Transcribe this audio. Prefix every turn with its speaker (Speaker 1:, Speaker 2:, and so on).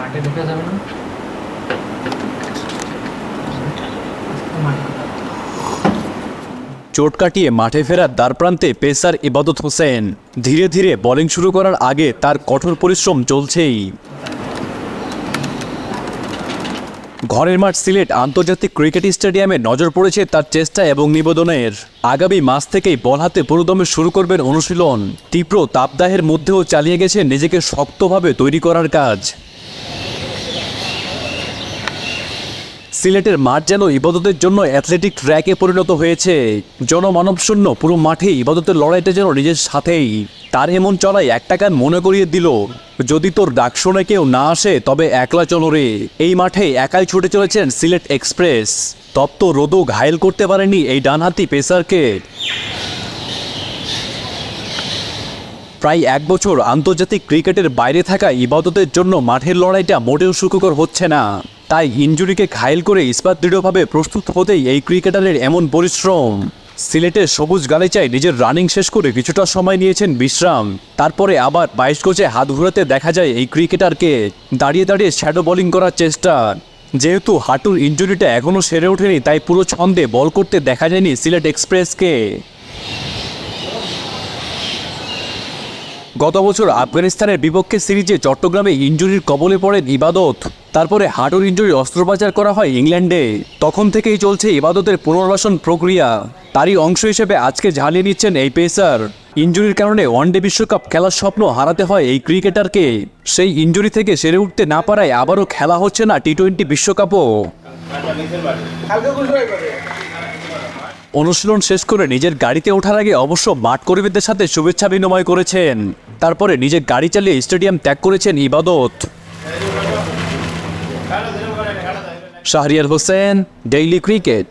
Speaker 1: মাঠে ঢুকে যাবে না।
Speaker 2: চোট কাটিয়ে মাঠে ফেরার দ্বারপ্রান্তে পেসার ইবাদত হোসেন। ধীরে ধীরে বোলিং শুরু করার আগে তার কঠোর পরিশ্রম চলছেই। ঘরের মাঠ সিলেট আন্তর্জাতিক ক্রিকেট স্টেডিয়ামে নজর পড়েছে তার চেষ্টা এবং নিবেদনের। আগামী মাস থেকেই বল হাতে পুরোদমে শুরু করবেন অনুশীলন। তীব্র তাপদাহের মধ্যেও চালিয়ে গেছে নিজেকে শক্তভাবে তৈরি করার কাজ। সিলেটের মাঠ যেন ইবাদতের জন্য অ্যাথলেটিক ট্র্যাকে পরিণত হয়েছে। জনমানবশূন্য পুরো মাঠে ইবাদতের লড়াইটা যেন নিজের সাথেই। তার এমন চড়াই এক গান মনে করিয়ে দিল। যদি তোর ডাক শুনে কেউ না আসে, তবে একলা চলো রে। এই মাঠে একাই ছুটে চলেছেন সিলেট এক্সপ্রেস। তপ্ত রোদও ঘায়েল করতে পারেনি এই ডানহাতি পেসারকে। প্রায় এক বছর আন্তর্জাতিক ক্রিকেটের বাইরে থাকা ইবাদতের জন্য মাঠের লড়াইটা মোটেও সুখকর হচ্ছে না। তাই ইঞ্জুরিকে ঘায়েল করে ইস্পাত দৃঢ়ভাবে প্রস্তুত হতেই এই ক্রিকেটারের এমন পরিশ্রম। সিলেটের সবুজ গালিচায় নিজের রানিং শেষ করে কিছুটা সময় নিয়েছেন বিশ্রাম। তারপরে আবার বাইশ কোচে হাত ঘুরাতে দেখা যায় এই ক্রিকেটারকে। দাঁড়িয়ে দাঁড়িয়ে শ্যাডো বোলিং করার চেষ্টা। যেহেতু হাঁটুর ইঞ্জুরিটা এখনও সেরে ওঠেনি, তাই পুরো ছন্দে বল করতে দেখা যায়নি সিলেট এক্সপ্রেসকে। গত বছর আফগানিস্তানের বিপক্ষে সিরিজে চট্টগ্রামে ইঞ্জুরির কবলে পড়েন ইবাদত। তারপরে হাঁটুর ইঞ্জুরি অস্ত্রোপচার করা হয় ইংল্যান্ডে। তখন থেকেই চলছে ইবাদতের পুনর্বাসন প্রক্রিয়া। তারই অংশ হিসেবে আজকে ঝালিয়ে নিচ্ছেন এই পেসার। ইঞ্জুরির কারণে ওয়ানডে বিশ্বকাপ খেলার স্বপ্ন হারাতে হয় এই ক্রিকেটারকে। সেই ইঞ্জুরি থেকে সেরে উঠতে না পারায় আবারও খেলা হচ্ছে না টি টোয়েন্টি বিশ্বকাপও। অনুশীলন শেষ করে নিজের গাড়িতে ওঠার আগে অবশ্য মাঠ কর্মীদের সাথে শুভেচ্ছা বিনিময় করেছেন। তারপরে নিজের গাড়ি চালিয়ে স্টেডিয়াম ত্যাগ করেছেন ইবাদত। Shahriar Hossain daily cricket